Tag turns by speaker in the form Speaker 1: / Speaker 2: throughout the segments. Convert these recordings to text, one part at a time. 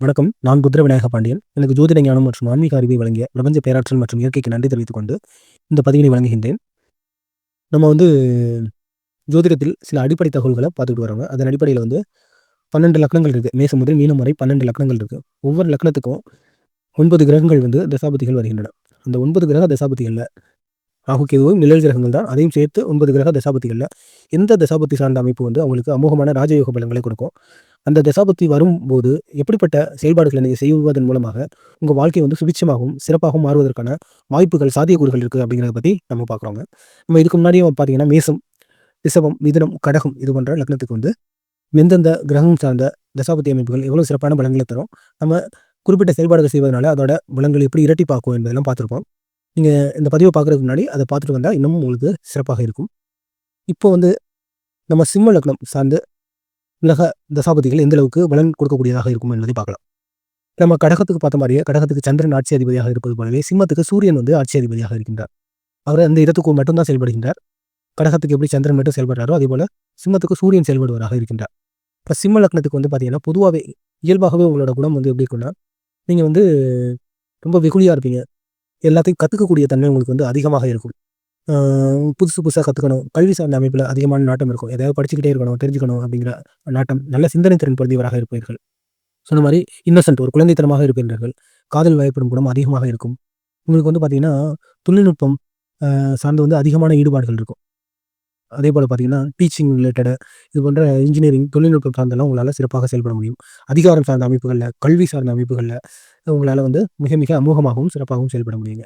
Speaker 1: வணக்கம். நான் புத்திர விநாயக பாண்டியன். எனக்கு ஜோதிட ஞானம் மற்றும் ஆன்மீக அறிவை வழங்கிய பிரபஞ்ச பேராற்றல் மற்றும் இயற்கைக்கு நன்றி தெரிவித்துக் கொண்டு இந்த பதிவினை வழங்குகின்றேன். நம்ம வந்து ஜோதிடத்தில் சில அடிப்படை தகவல்களை பார்த்துட்டு வரோங்க. அதன் அடிப்படையில் வந்து பன்னெண்டு லக்னங்கள் இருக்குது மேசம் முதல் மீனம் வரை பன்னெண்டு லக்னங்கள் இருக்குது ஒவ்வொரு லக்னத்துக்கும் ஒன்பது கிரகங்கள் வந்து தசாபதிகள் வருகின்றன. அந்த ஒன்பது கிரக தசாபதிகளில் ராகு கேதுவும் நிழல் கிரகங்கள் தான். அதையும் சேர்த்து ஒன்பது கிரக தசாபத்திகளில் எந்த தசாபத்தி சார்ந்த அமைப்பு வந்து அவங்களுக்கு அமோகமான ராஜயோக பலன்களை கொடுக்கும்? அந்த தசாபத்தி வரும்போது எப்படிப்பட்ட செயல்பாடுகளை நீங்கள் செய்வதன் மூலமாக உங்கள் வாழ்க்கை வந்து சுபிட்சமாகவும் சிறப்பாகவும் மாறுவதற்கான வாய்ப்புகள் சாத்தியக்கூறுகள் இருக்குது அப்படிங்கிறத பற்றி நம்ம பார்க்குறோங்க நம்ம இதுக்கு முன்னாடியே பார்த்தீங்கன்னா மேசம் ரிஷபம் மிதுனம் கடகம் இது போன்ற லக்னத்துக்கு வந்து எந்தெந்த கிரகம் சார்ந்த தசாபத்தி அமைப்புகள் எவ்வளோ சிறப்பான பலன்களை தரும்? நம்ம குறிப்பிட்ட செயல்பாடுகள் செய்வதனால அதோட பலன்கள் எப்படி இரட்டிப்பாக்கும் என்பதெல்லாம் பார்த்துருப்போம் நீங்கள் இந்த பதிவை பார்க்குறதுக்கு முன்னாடி அதை பார்த்துட்டு வந்தால் இன்னமும் உங்களுக்கு சிறப்பாக இருக்கும். இப்போ வந்து நம்ம சிம்ம லக்னம் சார்ந்த உலக தசாபதிகள் எந்த அளவுக்கு பலன் கொடுக்கக்கூடியதாக இருக்கும் என்பதை பார்க்கலாம். நம்ம கடகத்துக்கு பார்த்த மாதிரியே கடகத்துக்கு சந்திரன் ஆட்சி அதிபதியாக இருப்பது போலவே சிம்மத்துக்கு சூரியன் வந்து ஆட்சி அதிபதியாக இருக்கின்றார். அவர் அந்த இடத்துக்கு மட்டும்தான் செயல்படுகின்றார். கடகத்துக்கு எப்படி சந்திரன் மட்டும் செயல்படுறாரோ அதே போல் சிம்மத்துக்கு சூரியன் செயல்படுவதாக இருக்கின்றார். இப்போ சிம்ம லக்னத்துக்கு வந்து பார்த்தீங்கன்னா பொதுவாகவே இயல்பாகவே உங்களோட குணம் வந்து எப்படி இருக்குன்னா நீங்கள் வந்து ரொம்ப வெகுளியாக இருப்பீங்க. எல்லாத்தையும் கற்றுக்கக்கூடிய தன்மை உங்களுக்கு வந்து அதிகமாக இருக்கும். புதுசு புதுசாக கற்றுக்கணும் கல்வி சார்ந்த அமைப்பில் அதிகமான நாட்டம் இருக்கும். எதாவது படிச்சுக்கிட்டே இருக்கணும் தெரிஞ்சுக்கணும் அப்படிங்கிற நாட்டம் நல்ல சிந்தனை திறன் பொருந்தியவராக இருப்பீர்கள். சொன்ன மாதிரி இன்னசென்ட் ஒரு குழந்தைத்தனமாக இருப்பீர்கள் காதல் வயப்படும் குணம் அதிகமாக இருக்கும். உங்களுக்கு வந்து பார்த்தீங்கன்னா தொழில்நுட்பம் சார்ந்து வந்து அதிகமான ஈடுபாடுகள் இருக்கும். அதே போல் பார்த்தீங்கன்னா டீச்சிங் ரிலேட்டடு இது போன்ற இன்ஜினியரிங் தொழில்நுட்பம் சார்ந்தெல்லாம் உங்களால் சிறப்பாக செயல்பட முடியும். அதிகாரம் சார்ந்த அமைப்புகளில் கல்வி சார்ந்த அமைப்புகளில் உங்களால் வந்து மிக மிக அமோகமாகவும் சிறப்பாகவும் செயல்பட முடியுங்க.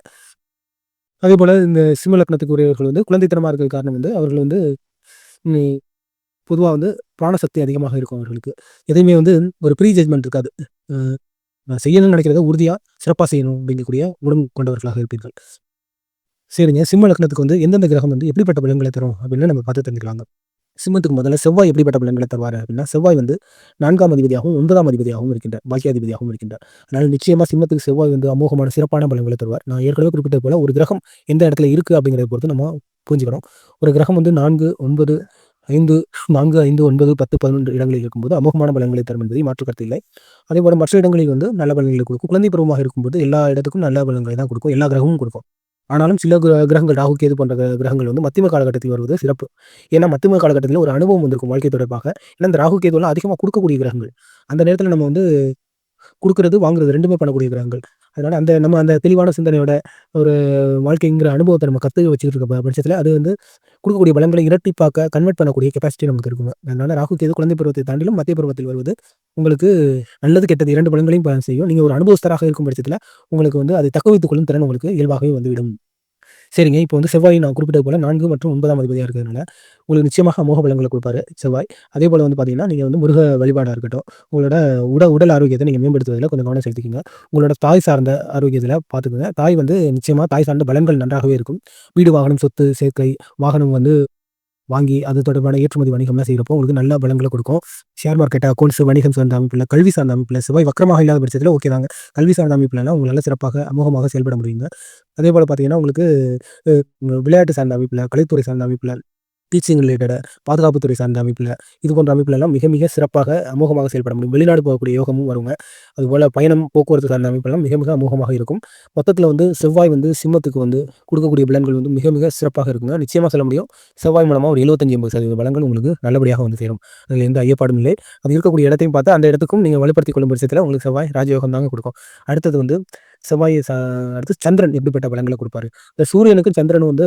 Speaker 1: அதே போல் இந்த சிம்ம லக்னத்துக்கு உரியவர்கள் வந்து குழந்தைத்தனமாக இருக்கிற காரணம் வந்து அவர்கள் வந்து பொதுவாக வந்து பிராணசக்தி அதிகமாக இருக்கும் அவர்களுக்கு. எதையுமே வந்து ஒரு ப்ரீ ஜட்மெண்ட் இருக்காது செய்யணும்னு நினைக்கிறத உறுதியாக சிறப்பாக செய்யணும் அப்படிங்கக்கூடிய உடம்பு கொண்டவர்களாக இருப்பீர்கள். சரிங்க. சிம்ம லக்னத்துக்கு வந்து எந்தெந்த கிரகம் வந்து எப்படிப்பட்ட பலன்களை தரும் அப்படின்னு நம்ம பார்த்து தெரிஞ்சுக்கலாங்க. சிம்மத்துக்கு முதல்ல செவ்வாய் எப்படிப்பட்ட பலன்களை தருவார் அப்படின்னா செவ்வாய் வந்து நான்காம் அதிபதியாகவும் ஒன்பதாம் அதிபதியாகவும் இருக்கின்றார். பாக்கியாதிபதியாகவும் இருக்கின்றார். அதனால் நிச்சயமாக சிம்மத்துக்கு செவ்வாய் வந்து அமோகமான சிறப்பான பலன்களை தருவார். நான் ஏற்கனவே குறிப்பிட்டது போல ஒரு கிரகம் எந்த இடத்துல இருக்குது அப்படிங்கிறத பொறுத்து நம்ம புரிஞ்சுக்கணும். ஒரு கிரகம் வந்து நான்கு ஒன்பது ஐந்து நான்கு ஐந்து ஒன்பது பத்து பதினொன்று இடங்களில் இருக்கும்போது அமோகமான பலன்களை தரும் என்பதை மாற்றுக்கருத்து இல்லை. அதே போல மற்ற இடங்களில் வந்து நல்ல பலன்களை கொடுக்கும். குழந்தை பருவமாக இருக்கும்போது எல்லா இடத்துக்கும் நல்ல பலன்களை தான் கொடுக்கும். எல்லா கிரகமும் கொடுக்கும். ஆனாலும் சில கிரகங்கள் ராகு கேது போன்ற கிரகங்கள் வந்து மத்தியம காலகட்டத்தில் வருவது சிறப்பு. ஏன்னா மத்தியம காலகட்டத்தில் ஒரு அனுபவம் வந்திருக்கும் வாழ்க்கை தொடர்பாக. ஏன்னா இந்த ராகு கேதுவெல்லாம் அதிகமாக கொடுக்கக்கூடிய கிரகங்கள். அந்த நேரத்தில் நம்ம வந்து கொடுக்கறது வாங்குறது ரெண்டுமே பண்ணக்கூடிய கிரகங்கள். அதனால் அந்த நம்ம அந்த தெளிவான சிந்தனையோட ஒரு வாழ்க்கைங்கிற அனுபவத்தை நம்ம கற்று வச்சுக்கிட்டு இருக்க பட்சத்தில் அது வந்து கொடுக்கக்கூடிய பலங்களை இரட்டிப்பாக்க கன்வெர்ட் பண்ணக்கூடிய கெப்பாசிட்டி நமக்கு இருக்குங்க அதனால் ராகு கேது குழந்தை பருவத்தை தாண்டிலும் மத்திய பருவத்தில் வருவது உங்களுக்கு நல்லது கெட்டது இரண்டு பலங்களையும் செய்யும். நீங்கள் ஒரு அனுபவஸ்தராக இருக்கும் பட்சத்தில் உங்களுக்கு வந்து அதை தக்க வைத்துக் கொள்ளும் திறன் உங்களுக்கு இயல்பாகவே வந்துவிடும். சரிங்க. இப்போ வந்து செவ்வாய் நான் குறிப்பிட்டது போல நான்கு மற்றும் ஒன்பதாம் அதிபதியாக இருக்கிறதுனால உங்களுக்கு நிச்சயமாக அமோக பலங்களை கொடுப்பாரு செவ்வாய். அதே போல் வந்து பார்த்தீங்கன்னா நீங்கள் வந்து முருக வழிபாடாக இருக்கட்டும் உங்களோட உட உடல் ஆரோக்கியத்தை நீங்கள் மேம்படுத்துவதில் கொஞ்சம் கவனம் செலுத்திக்கோங்க. உங்களோட தாய் சார்ந்த ஆரோக்கியத்தில் பார்த்துக்கோங்க தாய் வந்து நிச்சயமாக தாய் சார்ந்த பலன்கள் நன்றாகவே இருக்கும். வீடு வாகனம் சொத்து சேர்க்கை வாகனம் வந்து வாங்கி அது தொடர்பான ஏற்றுமதி வணிகம்லாம் செய்கிறப்போ உங்களுக்கு நல்ல பலங்களை கொடுக்கும். ஷேர் மார்க்கெட் அக்கௌண்ட்ஸ் வணிகம் சார்ந்த அமைப்பில் கல்வி சார்ந்த அமைப்பில் செவ்வாய் வக்கரமாக இல்லாத பட்சத்தில் ஓகே தாங்க. கல்வி சார்ந்த அமைப்பிலலாம் உங்களால் சிறப்பாக அமோகமாக செயல்பட முடியுங்க. அதே போல் பார்த்தீங்கன்னா உங்களுக்கு விளையாட்டு சார்ந்த அமைப்பில் கலைத்துறை சார்ந்த அமைப்பில் டீச்சிங் ரிலேட்டடாக பாதுகாப்புத்துறை சார்ந்த அமைப்பில் இது போன்ற அமைப்பிலெல்லாம் மிக மிக சிறப்பாக அமோகமாக செயல்பட முடியும். வெளிநாடு போகக்கூடிய யோகமும் வருங்க. அதுபோல் பயணம் போக்குவரத்து சார்ந்த அமைப்பெல்லாம் மிக மிக அமோகமாக இருக்கும். மொத்தத்தில் வந்து செவ்வாய் வந்து சிம்மத்துக்கு வந்து கொடுக்கக்கூடிய பலன்கள் வந்து மிக மிக சிறப்பாக இருக்குங்க. நிச்சயமாக சொல்ல முடியும் செவ்வாய் மூலமாக ஒரு எழுபத்தஞ்சி எண்பது சதவீத பலங்கள் உங்களுக்கு நல்லபடியாக வந்து சேரும். அதில் எந்த ஐயப்பாடும் இல்லை. அது இருக்கக்கூடிய இடத்தையும் பார்த்து அந்த இடத்துக்கும் நீங்கள் வலுப்படுத்திக் கொள்ளும் பட்சத்தில் உங்களுக்கு செவ்வாய் ராஜயோகம் தாங்க கொடுக்கும். அடுத்தது வந்து செவ்வாய் அடுத்து சந்திரன் எப்படிப்பட்ட பலங்களை கொடுப்பாரு? இந்த சூரியனுக்கு சந்திரன் வந்து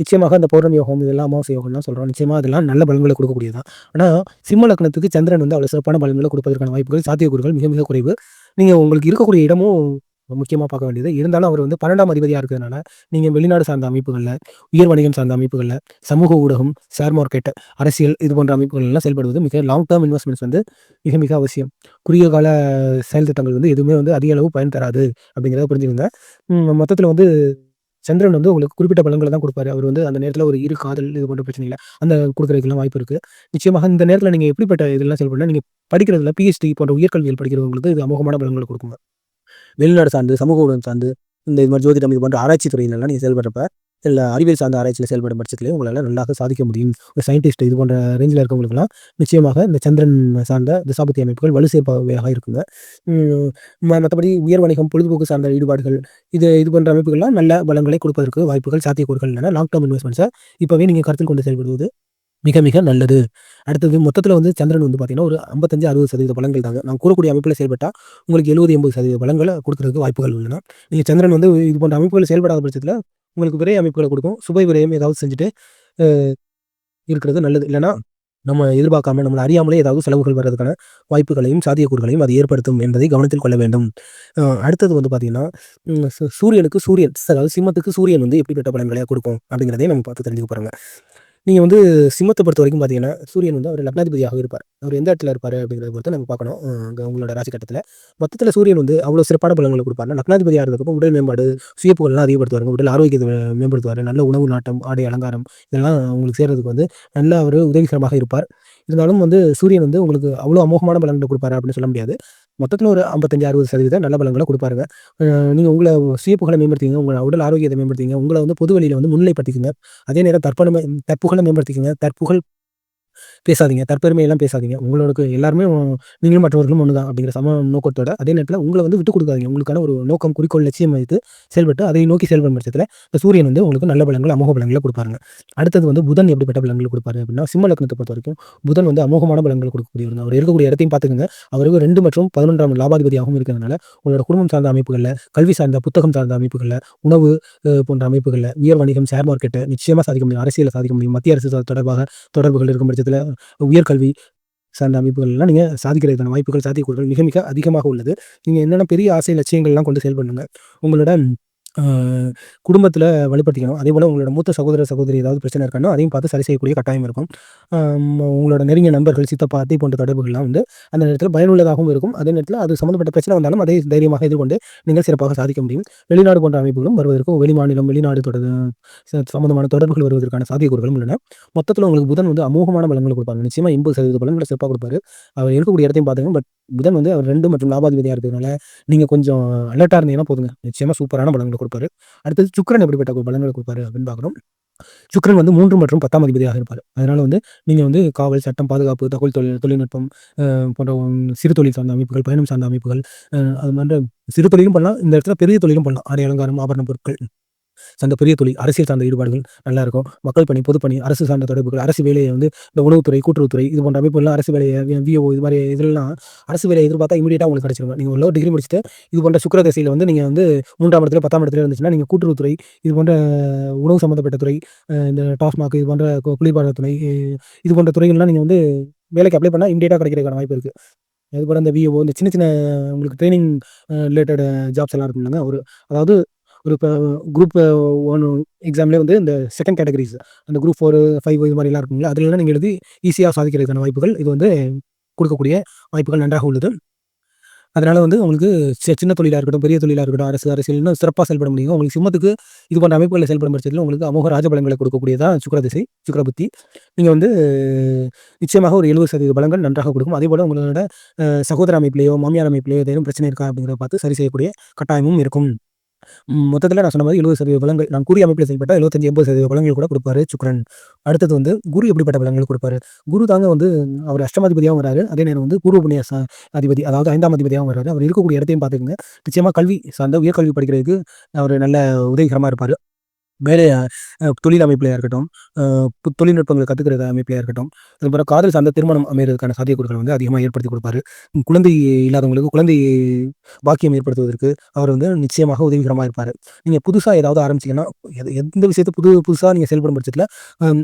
Speaker 1: நிச்சயமாக அந்த பௌர்ணமி யோகம் இதெல்லாம் அமாவாசை யோகம்லாம் சொல்கிறோம் நிச்சயமாக அதெல்லாம் நல்ல பலன்களை கொடுக்கக்கூடியதான் ஆனால் சிம்ம லக்னத்துக்கு சந்திரன் வந்து அவ்வளோ சிறப்பான பலன்களை கொடுப்பதற்கான வாய்ப்புகள் சாத்தியக்கூறுகள் மிக மிக குறைவு. நீங்கள் உங்களுக்கு இருக்கக்கூடிய இடமும் முக்கியமாக பார்க்க வேண்டியது. இருந்தாலும் அவர் வந்து பன்னெண்டாம் அதிபதியாக இருக்கிறதுனால நீங்கள் வெளிநாடு சார்ந்த அமைப்புகளில் உயர் வணிகம் சார்ந்த அமைப்புகளில் சமூக ஊடகம் ஷேர் மார்க்கெட் அரசியல் இது போன்ற அமைப்புகள்லாம் செயல்படுவது மிக லாங் டேர்ம் இன்வெஸ்ட்மெண்ட்ஸ் வந்து மிக மிக அவசியம். குறுகிய கால செயல் திட்டங்கள் வந்து எதுவுமே வந்து அதிக அளவு பயன் தராது அப்படிங்கிறத புரிஞ்சுக்கோங்க. மொத்தத்தில் வந்து சந்திரன் வந்து உங்களுக்கு குறிப்பிட்ட பலன்களை தான் கொடுப்பாரு. அவர் வந்து அந்த நேரத்தில் ஒரு இரு காதல் இது போன்ற பிரச்சனை இல்லை அந்த கொடுக்குறதுக்கெல்லாம் வாய்ப்பு இருக்குது நிச்சயமாக இந்த நேரத்தில் நீங்கள் எப்படிப்பட்ட இதெல்லாம் செயல்படணும் நீங்கள் படிக்கிறதுல பிஹெச்டி போன்ற உயர்கல்வியில் படிக்கிறவங்களுக்கு இது அமோகமான பலன்களை கொடுக்குங்க. வெளிநாடு சார்ந்து சமூக ஊடகம் சார்ந்து இந்த இது மாதிரி ஜோதிடம் இது போன்ற ஆராய்ச்சி துறையிலலாம் நீங்கள் செயல்படுறப்ப இல்லை அறிவியல் சார்ந்த ஆராய்ச்சியில் செயல்படும் பட்சத்திலே உங்களால் நல்லாக சாதிக்க முடியும். ஒரு சயின்டிஸ்ட் இது போன்ற ரேஞ்சில் இருக்கவங்களுக்குலாம் நிச்சயமாக இந்த சந்திரன் சார்ந்த திசாபத்தி அமைப்புகள் வலு சேர்ப்பவையாக இருக்குங்க. மற்றபடி உயர் வணிகம் பொழுதுபோக்கு சார்ந்த ஈடுபாடுகள் இது இது போன்ற அமைப்புகள்லாம் நல்ல பலங்களை கொடுப்பதற்கு வாய்ப்புகள் சாத்தியக்கூறுகள் இல்லைன்னா லாங் டேர்ம் இன்வெஸ்ட்மெண்ட்ஸை இப்போவே நீங்கள் கருத்தில் கொண்டு செயல்படுவது மிக மிக நல்லது. அடுத்தது மொத்தத்தில் வந்து சந்திரன் வந்து பார்த்தீங்கன்னா ஒரு ஐம்பத்தஞ்சு அறுபது சதவீத பலன்கள் தாங்க. நான் கூறக்கூடிய அமைப்பில் செயல்பட்டால் உங்களுக்கு எழுபது எண்பது சதவீத பலன்களை கொடுக்குறதுக்கு வாய்ப்புகள் உள்ளன. நீங்கள் சந்திரன் வந்து இது போன்ற அமைப்புகள் செயல்படாத பட்சத்தில் உங்களுக்கு விரை அமைப்புகளை கொடுக்கும். சுபை விரயம் ஏதாவது செஞ்சுட்டு இருக்கிறது நல்லது. இல்லைனா நம்ம எதிர்பார்க்காம நம்மளை அறியாமலே ஏதாவது செலவுகள் வர்றதுக்கான வாய்ப்புகளையும் சாத்தியக்கூறுகளையும் அது ஏற்படுத்தும் என்பதை கவனத்தில் கொள்ள வேண்டும். அடுத்தது வந்து பார்த்தீங்கன்னா சூரியனுக்கு சூரியன் அதாவது சிம்மத்துக்கு சூரியன் வந்து எப்படிப்பட்ட பலன்களையாக கொடுக்கும் அப்படிங்கிறதையும் நம்ம பார்த்து தெரிஞ்சுக்க போகிறாங்க நீங்கள் வந்து சிம்மத்தை பொறுத்த வரைக்கும் பார்த்தீங்கன்னா சூரியன் வந்து அவர் லக்னாதிபதியாக இருப்பார். அவர் எந்த இடத்துல இருப்பார் அப்படிங்கிறத பொறுத்து நம்ம பார்க்கணும் உங்களோட ராசி கட்டத்தில். மொத்தத்தில் சூரியன் வந்து அவ்வளோ சிறப்பான பலங்களை கொடுப்பார் லக்னாதிபதியாக இருந்தப்போ உடல் மேம்பாடு சுயப்புகள்லாம் அதிகப்படுத்துவாங்க உடல் ஆரோக்கியத்தை மேம்படுத்துவார். நல்ல உணவு நாட்டம் ஆடை அலங்காரம் இதெல்லாம் உங்களுக்கு சேர்றதுக்கு வந்து நல்ல அவர் உதவிகரமாக இருப்பார். இருந்தாலும் வந்து சூரியன் வந்து உங்களுக்கு அவ்வளோ அமோகமான பலன்களை கொடுப்பாரு அப்படின்னு சொல்ல முடியாது. மொத்தத்தில் ஒரு ஐம்பத்தஞ்சு அறுபது சதவீதம் நல்ல பலங்களை கொடுப்பாருங்க. நீங்கள் உங்களை சுயப்புகளை மேம்படுத்திங்க உங்கள் உடல் ஆரோக்கியத்தை மேம்படுத்திங்க உங்களை வந்து பொது வழியில் வந்து முன்னிலைப்படுத்திக்கங்க. அதே நேரம் தற்பனை புகழை மேம்படுத்திக்கோங்க. தற்புகழ் பேசாதீங்க. தற்பெருமையெல்லாம் பேசாதீங்க. உங்களுக்கு எல்லாருமே நீங்களும் மற்றவர்களும் ஒன்று தான் அப்படிங்கிற சம நோக்கத்தோட அதே நேரத்தில் உங்களை வந்து விட்டு கொடுக்காதீங்க. உங்களுக்கான ஒரு நோக்கம் குறிக்கோள் லட்சியம் வைத்து செயல்பட்டு அதை நோக்கி செயல்படும் பட்சத்தில் இந்த சூரியன் வந்து உங்களுக்கு நல்ல பலங்கள் அமோக பலங்களை கொடுப்பாருங்க. அடுத்தது வந்து புதன் எப்படிப்பட்ட பலங்கள் கொடுப்பாரு அப்படின்னா சிம்ம லக்னத்தை பொறுத்த வரைக்கும் புதன் வந்து அமோகமான பலங்கள் கொடுக்கக்கூடியவர் அவர் இருக்கக்கூடிய இடத்தையும் பார்த்துக்கோங்க. அவருக்கு ரெண்டு மற்றும் பதினொன்றாம் லாபாதிபதியாகவும் இருக்கிறதுனால உங்களோட குடும்பம் சார்ந்த அமைப்புகளில் கல்வி சார்ந்த புத்தகம் சார்ந்த அமைப்புகளில் உணவு போன்ற அமைப்புகளில் உயர் வணிகம் ஷேர் மார்க்கெட்டை நிச்சயமாக சாதிக்க முடியும். அரசியலை சாதிக்க முடியும். மத்திய அரசு தொடர்பாக தொடர்புகள் இருக்கும் பட்சத்தில் உயர்கல்வி சார்ந்த அமைப்புகள்லாம் நீங்கள் சாதிக்கிறதுக்கான வாய்ப்புகள் சாத்தியக்கூறுகள் மிக மிக அதிகமாக உள்ளது. நீங்கள் என்னென்ன பெரிய ஆசை லட்சியங்கள்லாம் கொண்டு செயல்படுங்க உங்களோட குடும்பத்தில் வலுப்படுத்திக்கணும். அதே போல் உங்களோட மூத்த சகோதர சகோதரி ஏதாவது பிரச்சனை இருக்கானோ அதையும் பார்த்து சரி செய்யக்கூடிய கட்டாயம் இருக்கும். உங்களோட நெருங்கிய நண்பர்கள் சித்தப்பா அத்தை போன்ற தொடர்புகள்லாம் வந்து அந்த நேரத்தில் பயனுள்ளதாகவும் இருக்கும். அதே நேரத்தில் அது சம்மந்தப்பட்ட பிரச்சனை வந்தாலும் அதை தைரியமாக எதிர்கொண்டு நீங்கள் சிறப்பாக சாதிக்க முடியும். வெளிநாடு போன்ற அமைப்புகளும் வருவதற்கும் வெளிமாநிலம் வெளிநாடு தொடர் சம்மந்தமான தொடர்புகள் வருவதற்கான சாத்தியக்கூறுகளும் உள்ளன. மொத்தத்தில் உங்களுக்கு புதன் வந்து அமோகமான பலன்களை கொடுப்பாங்க நிச்சயமாக எண்பது சதவீத பலன்களை சிறப்பாக கொடுப்பாரு. அவர் இருக்கக்கூடிய இடத்தையும் பார்த்துக்கணும் பட் புதன் வந்து அவர் ரெண்டு மற்றும் லாபாதிபதியாக இருக்கிறதுனால நீங்கள் கொஞ்சம் அலர்ட்டாக இருந்தீங்கன்னா போதுங்க. நிச்சயமாக சூப்பரான பலன்களை கொடுப்பாரு. அடுத்தது சுக்கரன் எப்படிப்பட்ட பலன்களை கொடுப்பாரு அப்படின்னு பார்க்குறோம். சுக்கரன் வந்து மூன்று மற்றும் பத்தாம் அதிபதியாக இருப்பார். அதனால் வந்து நீங்கள் வந்து காவல் சட்டம் பாதுகாப்பு தகவல் தொழில் தொழில்நுட்பம் போன்ற சிறு தொழில் சார்ந்த அமைப்புகள் பயணம் சார்ந்த அமைப்புகள் அது மாதிரி சிறு தொழிலும் பண்ணலாம். இந்த இடத்துல பெரிய தொழிலும் பண்ணலாம். ஆடை அலங்காரம் ஆபரண பொருட்கள். சார்ந்த பெரிய தொழில் அரசியல் சார்ந்த ஈடுபாடுகள் நல்லா இருக்கும். மக்கள் பணி பொதுப்பணி அரசு சார்ந்த தொடர்புகள் அரசு வேலையை வந்து இந்த உணவுத்துறை கூட்டுறவுத்துறை இது போன்ற அமைப்புகள்லாம் அரசு வேலையை விஓ இது மாதிரி இதெல்லாம் அரசு வேலையை எதிர்பார்த்தா இமீடியட்டாக உங்களுக்கு கிடைச்சிருக்கும் நீங்கள் உள்ள டிகிரி முடிச்சுட்டு இது போன்ற சுக்கர தசையில் வந்து நீங்கள் வந்து மூன்றாம் இடத்துல பத்தாம் இடத்துல இருந்துச்சுன்னா நீங்கள் கூட்டுறவுத்துறை இது போன்ற உணவு சம்மந்தப்பட்ட துறை இந்த டாஸ்மாக் இது போன்ற குளிர்பான இது போன்ற துறைகள்லாம் நீங்கள் வந்து வேலைக்கு அப்ளை பண்ணால் இமீடியட்டாக கிடைக்கிறதுக்கான வாய்ப்பு இருக்குது அதுபோல் இந்த விஓ இந்த சின்ன சின்ன உங்களுக்கு ட்ரைனிங் ரிலேட்டட் ஜாப்ஸ் எல்லாம் இருக்குங்க ஒரு அதாவது ஒரு இப்போ குரூப் ஒன் எக்ஸாம்லேயே வந்து இந்த செகண்ட் கேட்டகரிஸ் அந்த குரூப் ஃபோர் ஃபைவ் இது மாதிரிலாம் இருக்குங்களா அதிலலாம் நீங்கள் எழுதி ஈஸியாக சாதிக்கிறதுக்கான வாய்ப்புகள் இது வந்து கொடுக்கக்கூடிய வாய்ப்புகள் நன்றாக உள்ளது. அதனால் வந்து உங்களுக்கு சின்ன தொழிலாக இருக்கட்டும் பெரிய தொழிலாக இருக்கட்டும் அரசு அரசியல் இன்னும் சிறப்பாக செயல்பட முடியும். உங்களுக்கு சிம்மத்துக்கு இது போன்ற அமைப்புகளை செயல்படும் பட்சத்தில் உங்களுக்கு அமோக ராஜபலங்களை கொடுக்கக்கூடியதான் சுக்கரதிசை சுக்கரபுத்தி நீங்கள் வந்து நிச்சயமாக ஒரு எழுபது சதவீத பலங்கள் நன்றாக கொடுக்கும். அதே போல் உங்களோட சகோதர அமைப்பிலேயோ மாமியார் அமைப்பிலேயோ ஏதேனும் பிரச்சனை இருக்கா அப்படிங்கிறத பார்த்து சரி செய்யக்கூடிய கட்டாயமும் இருக்கும். மொத்தத்தில் நான் சொன்ன மாதிரி எழுபது சதவீத பலங்கள் நான் கூறிய அமைப்பில் செய்யப்பட்ட எழுபத்தஞ்சு எண்பது சதவீத பலங்கள் கூட கொடுப்பாரு சுக்ரன். அடுத்தது வந்து குரு எப்படிப்பட்ட பலங்கள் கொடுப்பாரு? குரு தாங்க வந்து அவர் அஷ்டமாதிபதியாகவும் வராரு. அதே நேரம் வந்து பூர்வ புண்ணிய அதிபதி அதாவது ஐந்தாம் அதிபதியாகவும் வராரு அவர் இருக்கக்கூடிய இடத்தையும் பார்த்துக்கோங்க. நிச்சயமாக கல்வி சார்ந்த உயர்கல்வி படிக்கிறதுக்கு அவர் நல்ல உதவிகரமாக இருப்பார். வேலை தொழில் அமைப்பிலையாக இருக்கட்டும் தொழில்நுட்பங்களை கற்றுக்கிற அமைப்பிலையாக இருக்கட்டும் அதுக்கப்புறம் காதல் சார்ந்த திருமணம் அமைகிறதுக்கான சாத்தியக்கூறுகள் வந்து அதிகமாக ஏற்படுத்தி கொடுப்பாரு. குழந்தை இல்லாதவங்களுக்கு குழந்தை பாக்கியம் ஏற்படுத்துவதற்கு அவர் வந்து நிச்சயமாக உதவிகரமாக இருப்பார். நீங்கள் புதுசாக ஏதாவது ஆரம்பிச்சிங்கன்னா எந்த விஷயத்தை புது புதுசாக நீங்கள் செயல்படும் பட்சத்தில்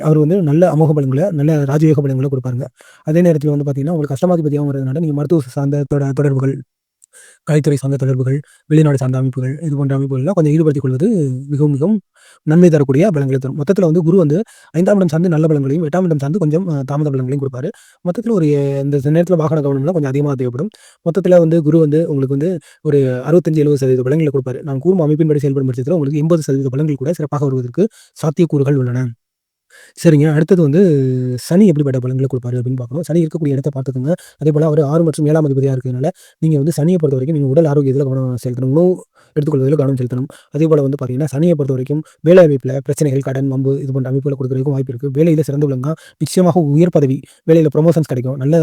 Speaker 1: அவர் வந்து நல்ல அமோக பலங்களை நல்ல ராஜயோக பலங்களை கொடுப்பாருங்க. அதே நேரத்தில் வந்து பார்த்தீங்கன்னா உங்களுக்கு கஷ்டமாதிபதியாகவும் வரதுனால நீங்கள் மருத்துவ சார்ந்த தொடர்புகள் கலைத்துறை சார்ந்த தொடர்புகள் வெளிநாடு சார்ந்த அமைப்புகள் இது போன்ற அமைப்புகள்லாம் கொஞ்சம் ஈடுபடுத்திக் கொள்வது மிகவும் மிகவும் நன்மை தரக்கூடிய பலங்களை தரும். மொத்தத்தில் வந்து குரு வந்து ஐந்தாம் இடம் சார்ந்து நல்ல பலங்களையும் எட்டாம் இடம் சார்ந்து கொஞ்சம் தாமத பலங்களையும் கொடுப்பாரு. மொத்தத்தில் ஒரு இந்த நேரத்தில் வாகன கவனம்லாம் கொஞ்சம் அதிகமாக தேவைப்படும். மொத்தத்தில் வந்து குரு வந்து உங்களுக்கு வந்து ஒரு அறுபத்தஞ்சு எழுபது சதவீத பலங்களை கொடுப்பாரு. நான் கூறும் அமைப்பின்படி செயல்படும் பட்சத்தில் உங்களுக்கு எண்பது சதவீத பலங்கள் கூட சிறப்பாக வருவதற்கு சாத்தியக்கூறுகள் உள்ளன. சரிங்க. அடுத்தது வந்து சனி எப்படிப்பட்ட பலன்கள குடுப்பாரு அப்படின்னு பார்க்கணும். சனி இருக்கக்கூடிய இடத்த பார்த்துக்கோங்க. அதேபோல அவர் 6 மற்றும் 7ஆம் அதிபதியா இருக்கிறதுனால, நீங்க வந்து சனிய பொறுத்தவரைக்கும் நீங்க உடல் ஆரோக்கியத்தில கவனம் செலுத்தணும். உணவு எடுத்துக்கொள்வதில கவனம் செலுத்தணும். அதேபோல வந்து பார்த்தீங்கன்னா, சனிய பொறுத்தவரைக்கும் வேலை அமைப்பில பிரச்சனைகள், கடன், வம்பு இது போன்ற அமைப்புகள குடுக்குறதுக்கும் வாய்ப்பு இருக்கு. வேலையில சிறந்து விளங்குனா, நிச்சயமாக உயர் பதவி, வேலையில புரமோஷன்ஸ் கிடைக்கும். நல்ல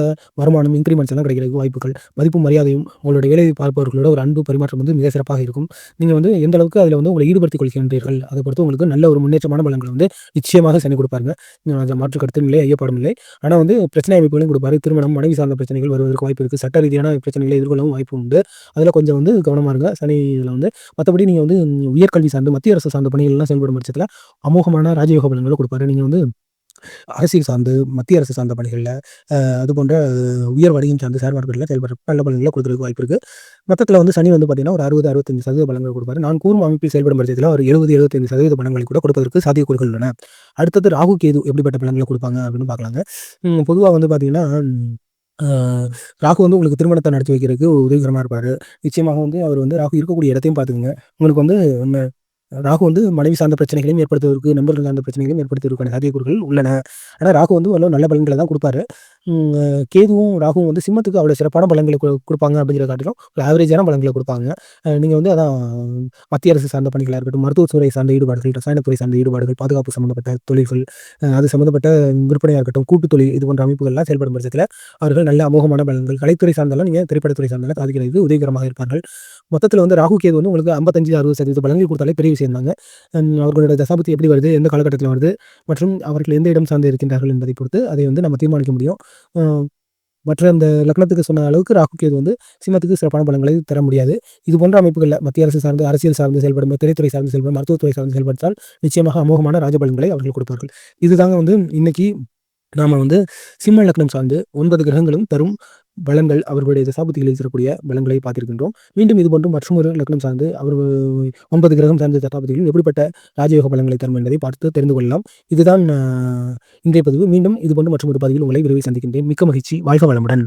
Speaker 1: வருமானம், இன்கிரிமெண்ட்ஸ் எல்லாம் கிடைக்கிறதுக்கு வாய்ப்புகள், மதிப்பும் மரியாதையும் உங்களுடைய வேலை பார்ப்பவர்களோட ஒரு அன்பு பரிமாற்றம் வந்து மிக சிறப்பாக இருக்கும். நீங்க வந்து எந்த அளவுக்கு அதில வந்து உங்களை ஈடுபடுத்திக் கொள்கின்றீர்கள், அத பொறுத்து உங்களுக்கு நல்ல ஒரு முன்னேற்றமான பலன்கள வந்து நிச்சயமாக சனி கொடுப்பாருங்க மாற்று கருத்தும் இல்லை, ஐயப்பாடும் இல்லை. ஆனால் வந்து பிரச்சனை அமைப்புகளையும் கொடுப்பாரு திருமணம், மனைவி சார்ந்த பிரச்சனைகள் வருவதற்கு வாய்ப்பு இருக்கு. சட்ட ரீதியான பிரச்சனைகளை எதிர்கொள்ளவும் வாய்ப்பு உண்டு. அதில் கொஞ்சம் வந்து கவனமா இருங்க. சனி இதில் வந்து மற்றபடி நீங்கள் வந்து உயர்கல்வி சார்ந்து, மத்திய அரசு சார்ந்த பணிகள்லாம் செயல்படும் பட்சத்தில் அமோகமான ராஜயோக பலன்களை கொடுப்பாரு நீங்கள் வந்து அரசியல் சார்ந்து, மத்திய அரசு சார்ந்த பணிகளில் அது போன்ற உயர் வடிவம் சார்ந்த ஷேர் மார்க்கெட்ல செயல்படுறப்ப நல்ல பலன்களை குடுக்குறதுக்கு வாய்ப்பு இருக்கு. மொத்தத்தில் வந்து சனி வந்து பார்த்தீங்கன்னா, ஒரு அறுபது அறுபத்தஞ்சு சதவீத பணங்கள் கொடுப்பாரு நான் கூறும் அமைப்பில் செயல்படும் பட்சத்தில் ஒரு 70, 75% பலன்களை கூட கொடுப்பதற்கு சாத்தியக்கூறுகள் உள்ளன. அடுத்தது ராகு, கேது எப்படிப்பட்ட பலன்களை கொடுப்பாங்க அப்படின்னு பார்க்கலாங்க. பொதுவாக வந்து பார்த்தீங்கன்னா, ராகு வந்து உங்களுக்கு திருமணத்தை நடத்தி வைக்கிறதுக்கு உதவிகரமாக இருப்பார் நிச்சயமாக வந்து அவர் வந்து ராகு இருக்கக்கூடிய இடத்தையும் பார்த்துக்குங்க உங்களுக்கு வந்து ராகு வந்து மனைவி சார்ந்த பிரச்சனைகளையும் ஏற்படுத்துவதற்கு, நண்பர்கள் சார்ந்த பிரச்சனைகளையும் ஏற்படுத்துவதற்கான சாத்தியக்கூறுகள் உள்ளன. ஆனால் ராகு வந்து ஓரளவு நல்ல பலன்களை தான் கொடுப்பாரு கேதுவும், ராகுவும் வந்து சிம்மத்துக்கு அவ்வளோ சிறப்பான பலன்களை கொடுப்பாங்க அப்படிங்கிற காட்டிலும், ஒரு ஆவரேஜான பலன்களை கொடுப்பாங்க நீங்கள் வந்து அதான் மத்திய அரசு சார்ந்த பணிகளாக இருக்கட்டும், மருத்துவத்துறை சார்ந்த ஈடுபாடுகள், ரசாயனத்துறை சார்ந்த ஈடுபாடுகள், பாதுகாப்பு சம்மந்தப்பட்ட தொழில்கள், அது சம்மந்தப்பட்ட விற்பனையாக இருக்கட்டும், கூட்டுத் தொழில் இது போன்ற அமைப்புகள்லாம் செயல்படும் பட்சத்தில் அவர்கள் நல்ல அமோகமான பலன்கள், கலைத்துறை சார்ந்தாலும் நீங்கள் திரைப்படத்துறை சார்ந்தாலும் சாதிக்கிறது உதவிகரமாக இருப்பார்கள். மொத்தத்தில் வந்து ராகு, கேது வந்து உங்களுக்கு 55, 60% பலன்கள் கொடுத்தாலே பெரிய விஷயம் தாங்க. அவர்களோட தசாபத்தி எப்படி வருது, எந்த காலகட்டத்தில் வருது மற்றும் அவர்கள் எந்த இடம் சார்ந்து இருக்கின்றார்கள் என்பதை பொறுத்து அதை வந்து நம்ம தீர்மானிக்க முடியும். மற்ற அந்த லக்னத்துக்கு சொன்ன அளவுக்கு ராகு, கேது வந்து சிம்மத்துக்கு சிறப்பான பலன்களை தர முடியாது. இது போன்ற அமைப்புகளில் மத்திய அரசு சார்ந்து, அரசியல் சார்ந்து செயல்படும், திரைத்துறை சார்ந்து செயல்படும், மருத்துவத்துறை சார்ந்து செயல்பட்டால் நிச்சயமாக அமோகமான ராஜபலன்களை அவர்கள் கொடுப்பார்கள். இதுதாங்க வந்து இன்னைக்கு நாம வந்து சிம்ம லக்னம் சார்ந்து ஒன்பது கிரகங்களும் தரும் பலன்கள், அவர்களுடைய தசாபுத்திகளில் தரக்கூடிய பலன்களை பார்த்திருக்கின்றோம். மீண்டும் இது மற்றும் ஒரு லக்னம் சார்ந்து, அவர் ஒன்பது கிரகம் சார்ந்த தசாபுத்திகள் எப்படிப்பட்ட ராஜயோக பலன்களை தரும் என்பதை பார்த்து தெரிந்து கொள்ளலாம். இதுதான் இன்றைய பதிவு. மீண்டும் இது போன்று மற்றுமொரு பதிவில் உங்களை விரைவில் சந்திக்கின்றேன். மிக்க மகிழ்ச்சி. வாழ்க வளமுடன்.